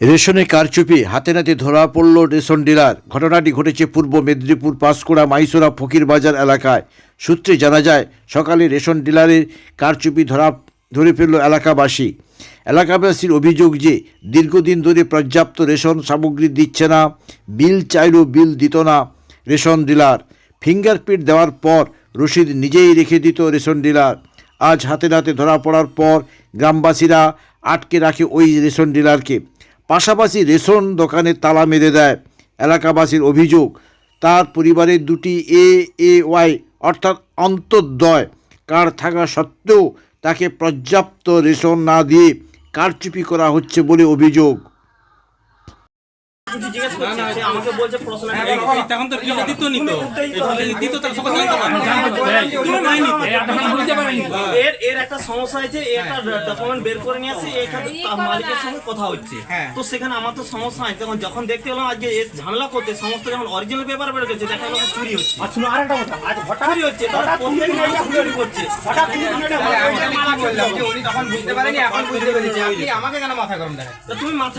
রেশনে কারচুপি, হাতে নাতে ধরা পড়ল রেশন ডিলার। ঘটনাটি ঘটেছে পূর্ব মেদিনীপুর পাঁশকুড়া মাইসোরা ফকিরবাজার এলাকায়। সূত্রে জানা যায়, সকালে রেশন ডিলারের কারচুপি ধরা, ধরে ফেলল এলাকাবাসী। এলাকাবাসীর অভিযোগ যে, দীর্ঘদিন ধরে পর্যাপ্ত রেশন সামগ্রী দিচ্ছে না, বিল চাইলেও বিল দিত না রেশন ডিলার। ফিঙ্গারপ্রিন্ট দেওয়ার পর রসিদ নিজেই রেখে দিত রেশন ডিলার। আজ হাতে নাতে ধরা পড়ার পর গ্রামবাসীরা আটকে রাখে ওই রেশন ডিলারকে। পাশাপাশি রেশন দোকানে তালা মেরে দেয় এলাকাবাসীর অভিযোগ। তার পরিবারের দুটি এ এ ওয়াই অর্থাৎ অন্তর্দয় কার্ড থাকা সত্ত্বেও তাকে পর্যাপ্ত রেশন না দিয়ে কারচুপি করা হচ্ছে বলে অভিযোগ। কিছু জিজ্ঞেস করছে আমাকে বলছে প্রশ্ন তখন তো বিলে দিত নিত এই দিত তার সকল জানতে পারে তুমি নাই। নিত এর এর একটা সমস্যা একটা ডকুমেন্ট বের করে নিয়ে মালিকের সঙ্গে কথা হচ্ছে। তো সেখানে আমার তো সমস্যা আছে তখন যখন দেখতে পেলাম আজকে এর ঝামেলা করতে সমস্ত যখন অরিজিনাল পেপার বের গেছে দেখা গেল চুরি হচ্ছে। আর আরেকটা কথা। আজ হঠাৎ চুরি হচ্ছে তারা প্রত্যেক মানুষ চুরি করছে। হঠাৎ তুমি একটা করলাম যে উনি তখন বুঝতে পারেনি এখন বুঝতে পেরেছে। আপনি আমাকে কেন মাথা গরম তুমি মাথা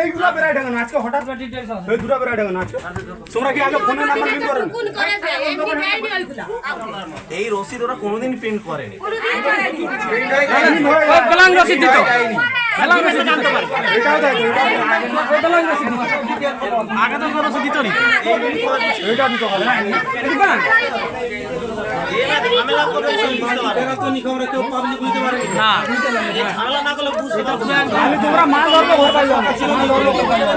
এই কি করেন এই রসিদ ওরা কোনোদিন প্রিন্ট করেনি রসিদ পারে এরা তো নিখবরে কেউ পাবলিক বুঝতে পারেনি এই ঝামেলা না করলে বুঝতে পারবে না। আমি তোমরা মাল ধরবে ঘর পাইবে মাল ধরবে ঘর পাইবে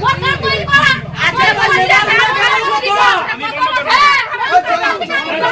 মোটা তৈরি করা আছে বলে যাবে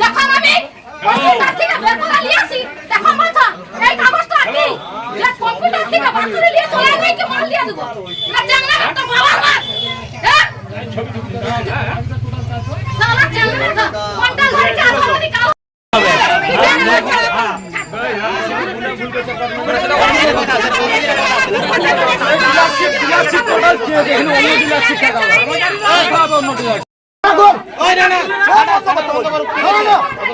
যখন আমি কম্পিউটার থেকে বের করে নিয়ে আসি তখন বলছো এই কাগজটা কি যে কম্পিউটার থেকে বার করে নিয়ে চলে যাবে কি মাল দিয়ে দেবো না জানলে তো বাবার মাল হ্যাঁ সারা জানলে তো কোনটা ধরে কাজ হবে কাউ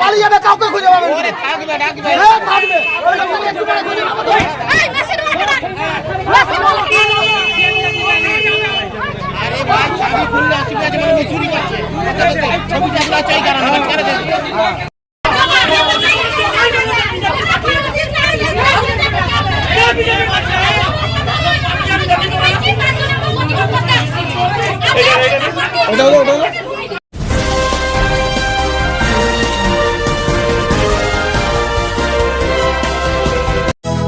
পালিয়ে যাবে কাউকে খুঁজে পাবেন হ্যাঁ, থাকবে এই মেশিন ওটা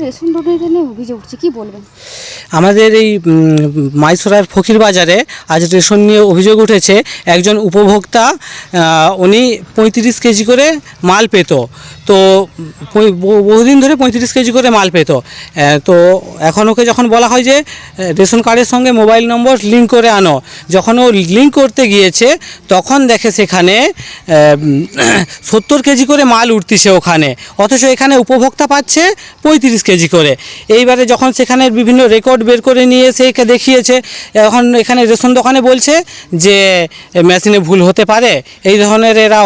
রেশন অভিযোগ উঠছে, কি বলবেন? আমাদের এই মাইসোরার ফকির বাজারে আজ রেশন নিয়ে অভিযোগ উঠেছে, একজন উপভোক্তা উনি পঁয়ত্রিশ কেজি করে মাল পেত। তো বহুদিন ধরে পঁয়ত্রিশ কেজি করে মাল পেত। তো, এখন ওকে যখন বলা হয় যে রেশন কার্ডের সঙ্গে মোবাইল নম্বর লিঙ্ক করে আনো, যখন ও লিঙ্ক করতে গিয়েছে, তখন দেখে সেখানে সত্তর কেজি করে মাল উঠতিছে ওখানে। অথচ এখানে উপভোক্তা পাচ্ছে পঁয়ত্রিশ কেজি করে। এইবারে যখন সেখানে বিভিন্ন রেকর্ড বের করে নিয়ে এসে একে দেখিয়েছে এখন এখানে রেশন দোকানে বলছে যে মেশিনে ভুল হতে পারে এই ধরনের এরা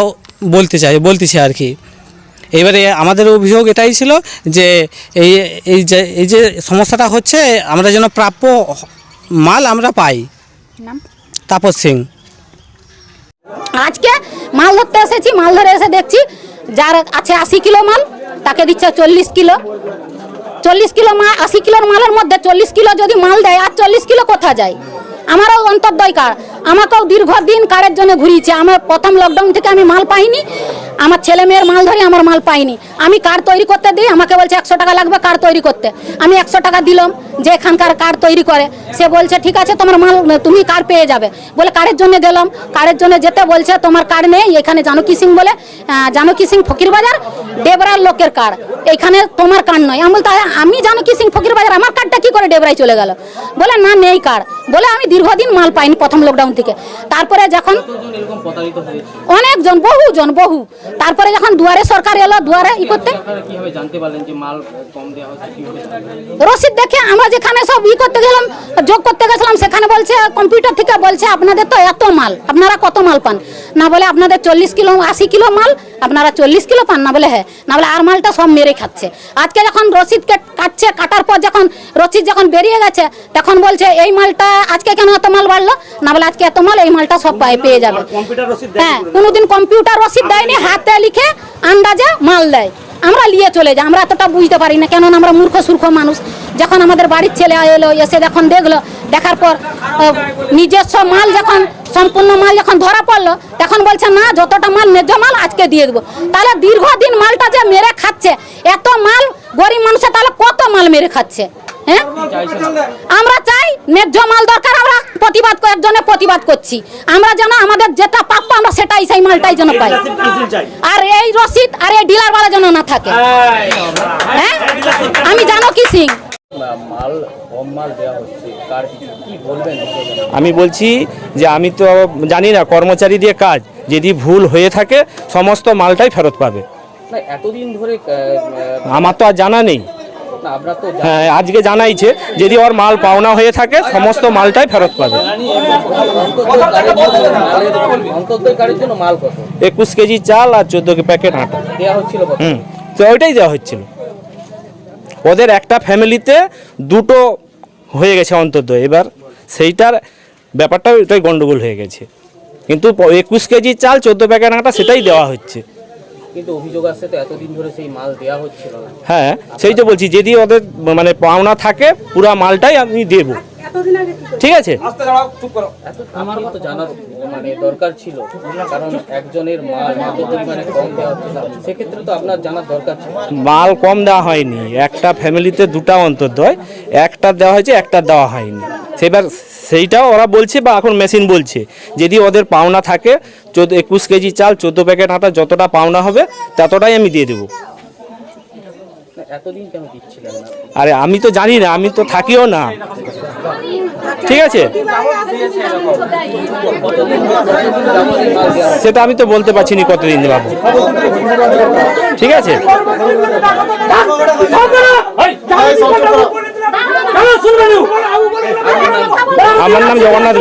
বলতে চায় বলতেছে আর কি। এবারে আমাদের অভিযোগ এটাই ছিল যে এই এই যে এই যে সমস্যাটা হচ্ছে আমরা যেন প্রাপ্য মাল আমরা পাই। তাপস সিং। আজকে মাল ধরতে এসেছি মাল ধরে এসে দেখছি যার আছে আশি কিলো মাল তাকে দিচ্ছে চল্লিশ কিলো। চল্লিশ কিলো মাল আশি কিলোর মালের মধ্যে চল্লিশ কিলো যদি মাল দেয়, আর চল্লিশ কিলো কোথা যায়? আমারও অন্তর্দয় দরকার আমাকেও দীর্ঘদিন কারের জন্য ঘুরিয়েছে। আমার প্রথম লকডাউন থেকে আমি মাল পাইনি। আমার ছেলে মেয়ের মাল ধরে আমার মাল পাইনি। আমি কার তৈরি করতে দিই? আমাকে বলছে একশো টাকা লাগবে কার তৈরি করতে। আমি একশো টাকা দিলাম, যে এখানকার কার তৈরি করে। সে বলছে, ঠিক আছে, তোমার মাল, তুমি কার পেয়ে যাবে? বলে, কারের জন্য গেলাম। কারের জন্য যেতে বলছে, তোমার কার নেই? এখানে জানকী সিং বলে জানকী সিং ফকির বাজার ডেবরার লোকের কার্ড এখানে তোমার কার্ড নয়। আমি বলতে আমি জানকী সিং ফকির বাজার আমার কার্ডটা কি করে ডেবরায় চলে গেল? বলে, না, নেই কার্ড বলে আমি দীর্ঘদিন মাল পাইনি প্রথম লকডাউন থেকে। তারপরে যখন অনেকজন বহুজন বহু। তারপরে যখন দুয়ারে সরকার এলো দুয়ারে ই করতে। রসিদ দেখে আমরা যেখানে সব ই করতে গেলাম যোগ করতে গেছিলাম সেখানে বলছে কম্পিউটার থেকে বলছে আপনাদের তো এত মাল আপনারা কত মাল পান? না বলে আপনাদের চল্লিশ কিলো আশি কিলো মাল আপনারা চল্লিশ কিলো পান। না বলে হ্যাঁ। না বলে আর মালটা সব মেরে খাচ্ছে। আজকে যখন রসিদ কেট- কাটছে কাটার পর যখন রসিদ যখন বেরিয়ে গেছে তখন বলছে এই মালটা আজকে কেন এত মাল বাড়লো? না বলে আজকে এত মাল এই মালটা সব পায়ে পেয়ে যাবে। হ্যাঁ কোনোদিন কম্পিউটার রসিদ দেয়নি হাতে লিখে আন্দাজে মাল দেয়। আমরা নিয়ে চলে যাই আমরা এতটা বুঝতে পারি না কেননা আমরা মূর্খ সূর্খ মানুষ। যখন আমাদের বাড়ির ছেলে এলো এসে যখন দেখল দেখার পর নিজস্ব মাল যখন সম্পূর্ণ মাল যখন ধরা পড়ল তখন বলছে না যতটা মাল ন্যায্য মাল আজকে দিয়ে দেবো। তাহলে দীর্ঘদিন মালটা যে মেরে খাচ্ছে এত মাল গরিব মানুষের তাহলে কত মাল মেরে খাচ্ছে? হ্যাঁ? আমরা চাই ন্যায্য মাল দরকার আমরা প্রতিবাদ জন্য প্রতিবাদ করছি। আমরা যেন আমাদের যেটা প্রাপ্য আমরা সেটাই সেই মালটাই যেন পাই। আর এই রসিদ আর এই ডিলার বালা যেন না থাকে। হ্যাঁ? আমি জানো কি সিং? আমি বলছি যে আমি তো জানি না কর্মচারী দিয়ে কাজ। যদি ভুল হয়ে থাকে সমস্ত মালটাই ফেরত পাবে। এতদিন ধরে আমার তো আর জানা নেই। হ্যাঁ আজকে জানাইছে যদি ওর মাল পাওনা হয়ে থাকে সমস্ত মালটাই ফেরত পাবে। একুশ কেজি চাল আর চোদ্দ প্যাকেট আটা। হুম তো ওইটাই দেওয়া হচ্ছিল। ওদের একটা ফ্যামিলিতে দুটো হয়ে গেছে অন্তত এবার সেইটার ব্যাপারটা ওইটাই গন্ডগোল হয়ে গেছে। কিন্তু একুশ কেজি চাল চোদ্দ প্যাকেট আটা সেটাই দেওয়া হচ্ছে। কিন্তু অভিযোগ আসছে তো এতদিন ধরে সেই মাল দেওয়া হচ্ছিল না। হ্যাঁ সেই তো বলছি যদি ওদের মানে পাওনা থাকে, পুরা মালটাই আমি দেবো। ঠিক আছে। আমার তো জানার মানে দরকার ছিল কারণ একজনের মাল পরিমাণে কম দেওয়া হচ্ছে সেক্ষেত্রে তো আপনার জানার দরকার ছিল। মাল কম দেওয়া হয়নি একটা ফ্যামিলিতে দুটা অন্তর্দয় একটা দেওয়া হয়েছে একটা দেওয়া হয়নি। সেবার সেইটাও ওরা বলছে বা এখন মেশিন বলছে যদি ওদের পাওনা থাকে চোদ্দ একুশ কেজি চাল চোদ্দ প্যাকেট আটা যতটা পাওনা হবে ততটাই আমি দিয়ে দেবো। এতদিন কেন দিচ্ছিলেন না? আরে আমি তো জানি না আমি তো থাকিও না। ঠিক আছে? সেটা আমি তো বলতে পারছি না কতদিন যাব। ঠিক আছে? আমার নাম জগন্নাথ